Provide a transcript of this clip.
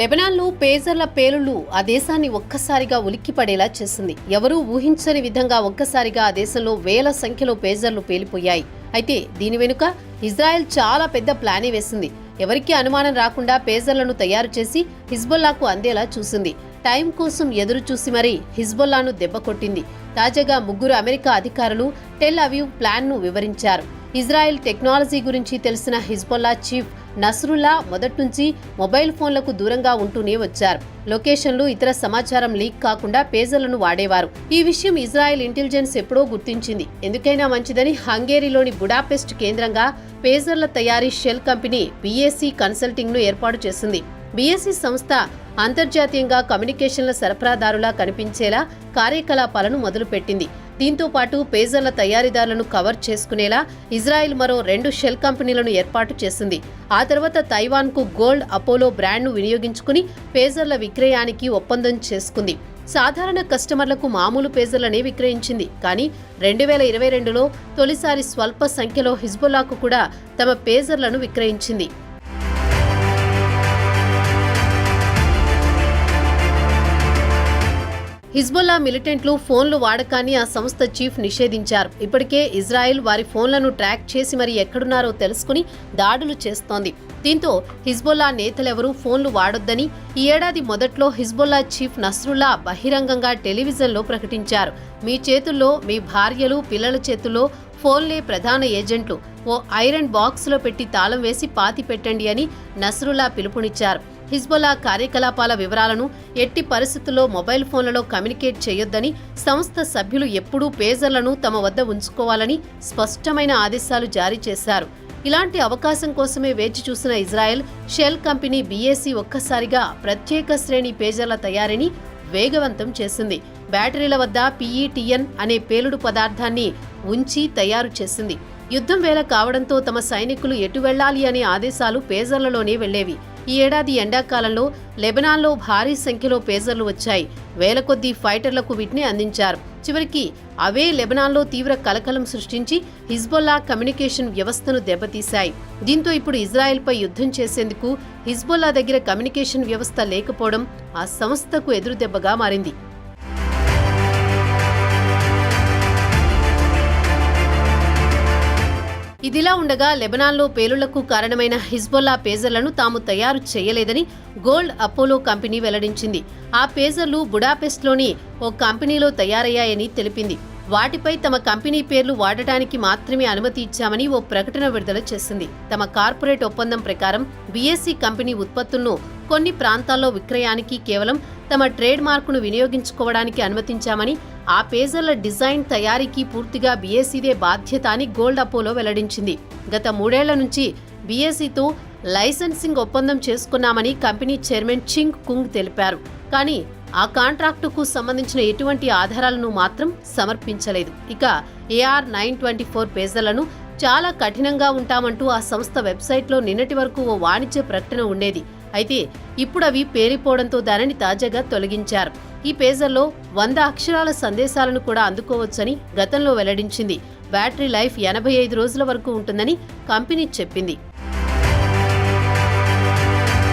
లెబనాన్లో పేజర్ల పేలుళ్ళు ఆ దేశాన్ని ఒక్కసారిగా ఉలిక్కిపడేలా చేసింది. ఎవరూ ఊహించని విధంగా ఒక్కసారిగా ఆ దేశంలో వేల సంఖ్యలో పేజర్లు పేలిపోయాయి. అయితే దీని వెనుక ఇజ్రాయెల్ చాలా పెద్ద ప్లానే వేసింది. ఎవరికీ అనుమానం రాకుండా పేజర్లను తయారు చేసి హిజ్బుల్లాకు అందేలా చూసింది. టైం కోసం ఎదురు చూసి మరీ హిజ్బుల్లాను దెబ్బకొట్టింది తాజాగా ముగ్గురు అమెరికా అధికారులు టెల్ అవీవ్ ప్లాన్ను వివరించారు. ఇజ్రాయెల్ టెక్నాలజీ గురించి తెలిసిన హిజ్బుల్లా చీఫ్ నస్రుల్లా మొదట్నుంచి మొబైల్ ఫోన్లకు దూరంగా ఉంటూనే వచ్చారు. లొకేషన్లు ఇతర సమాచారం లీక్ కాకుండా పేజర్లను వాడేవారు. ఈ విషయం ఇజ్రాయెల్ ఇంటెలిజెన్స్ ఎప్పుడో గుర్తించింది. ఎందుకైనా మంచిదని హంగేరీలోని బుడాపెస్ట్ కేంద్రంగా పేజర్ల తయారీ షెల్ కంపెనీ బీఏసీ కన్సల్టింగ్ను ఏర్పాటు చేసింది. బీఎస్సీ సంస్థ అంతర్జాతీయంగా కమ్యూనికేషన్ల సరఫరాదారులా కనిపించేలా కార్యకలాపాలను మొదలుపెట్టింది. దీంతో పాటు పేజర్ల తయారీదారులను కవర్ చేసుకునేలా ఇజ్రాయెల్ మరో రెండు షెల్ కంపెనీలను ఏర్పాటు చేసింది. ఆ తర్వాత తైవాన్కు గోల్డ్ అపోలో బ్రాండ్ను వినియోగించుకుని పేజర్ల విక్రయానికి ఒప్పందం చేసుకుంది. సాధారణ కస్టమర్లకు మామూలు పేజర్లనే విక్రయించింది. కానీ రెండు వేల ఇరవై రెండులో తొలిసారి స్వల్ప సంఖ్యలో హిజ్బుల్లాకు కూడా తమ పేజర్లను విక్రయించింది. హిజ్బుల్లా మిలిటెంట్లు ఫోన్లు వాడకాన్ని ఆ సంస్థ చీఫ్ నిషేధించారు. ఇప్పటికే ఇజ్రాయెల్ వారి ఫోన్లను ట్రాక్ చేసి మరి ఎక్కడున్నారో తెలుసుకుని దాడులు చేస్తోంది. దీంతో హిజ్బుల్లా నేతలెవరూ ఫోన్లు వాడొద్దని ఈ ఏడాది మొదట్లో హిజ్బుల్లా చీఫ్ నస్రుల్లా బహిరంగంగా టెలివిజన్లో ప్రకటించారు. మీ చేతుల్లో మీ భార్యలు పిల్లల చేతుల్లో ఫోన్లే ప్రధాన ఏజెంట్లు. ఓ ఐరన్ బాక్స్లో పెట్టి తాళం వేసి పాతి పెట్టండి అని నస్రుల్లా పిలుపునిచ్చారు. హిజ్బుల్లా కార్యకలాపాల వివరాలను ఎట్టి పరిస్థితుల్లో మొబైల్ ఫోన్లలో కమ్యూనికేట్ చేయొద్దని సంస్థ సభ్యులు ఎప్పుడూ పేజర్లను తమ వద్ద ఉంచుకోవాలని స్పష్టమైన ఆదేశాలు జారీ చేశారు. ఇలాంటి అవకాశం కోసమే వేచి చూసిన ఇజ్రాయెల్ షెల్ కంపెనీ బీఏసీ ఒక్కసారిగా ప్రత్యేక శ్రేణి పేజర్ల తయారీని వేగవంతం చేసింది. బ్యాటరీల వద్ద పీఈటీఎన్ అనే పేలుడు పదార్థాన్ని ఉంచి తయారు చేసింది. యుద్ధం వేళ కావడంతో తమ సైనికులు ఎటు వెళ్ళాలి అనే ఆదేశాలు పేజర్లలోనే వెళ్ళేవి ఈ ఏడాది ఎండాకాలంలో లెబనాన్లో భారీ సంఖ్యలో పేజర్లు వచ్చాయి. వేల కొద్దీ ఫైటర్లకు వీటిని అందించారు. చివరికి అవే లెబనాన్లో తీవ్ర కలకలం సృష్టించి హిజ్బొల్లా కమ్యూనికేషన్ వ్యవస్థను దెబ్బతీశాయి. దీంతో ఇప్పుడు ఇజ్రాయెల్పై యుద్ధం చేసేందుకు హిజ్బొల్లా దగ్గర కమ్యూనికేషన్ వ్యవస్థ లేకపోవడం ఆ సంస్థకు ఎదురుదెబ్బగా మారింది. ఇదిలా ఉండగా లెబనాన్లో పేలుళ్ళకు కారణమైన హిజ్బొల్లా పేజర్లను తాము తయారు చేయలేదని గోల్డ్ అపోలో కంపెనీ వెల్లడించింది. ఆ పేజర్లు బుడాపెస్ట్లోని ఓ కంపెనీలో తయారయ్యాయని తెలిపింది. వాటిపై తమ కంపెనీ పేర్లు వాడటానికి మాత్రమే అనుమతి ఇచ్చామని ఓ ప్రకటన విడుదల చేసింది. తమ కార్పొరేట్ ఒప్పందం ప్రకారం బీఎస్సీ కంపెనీ ఉత్పత్తులను కొన్ని ప్రాంతాల్లో విక్రయానికి కేవలం తమ ట్రేడ్ మార్కును వినియోగించుకోవడానికి అనుమతించామని ఆ పేజర్ల డిజైన్ తయారీకి పూర్తిగా బీఎస్సీదే బాధ్యత అని గోల్డ్ అపోలో వెల్లడించింది. గత మూడేళ్ళ నుంచి బీఎస్సీతో లైసెన్సింగ్ ఒప్పందం చేసుకున్నామని కంపెనీ చైర్మన్ చింగ్ కుంగ్ తెలిపారు. కానీ ఆ కాంట్రాక్టుకు సంబంధించిన ఎటువంటి ఆధారాలను మాత్రం సమర్పించలేదు. ఇక ఏఆర్ నైన్ ట్వంటీ ఫోర్ పేజర్లను చాలా కఠినంగా ఉంటామంటూ ఆ సంస్థ వెబ్సైట్లో నిన్నటి వరకు ఓ వాణిజ్య ప్రకటన ఉండేది. అయితే ఇప్పుడు అవి పేలిపోవడంతో దానిని తాజాగా తొలగించారు. ఈ పేజర్లో వంద అక్షరాల సందేశాలను కూడా అందుకోవచ్చని గతంలో వెల్లడించింది. బ్యాటరీ లైఫ్ ఎనభై ఐదు రోజుల వరకు ఉంటుందని కంపెనీ చెప్పింది.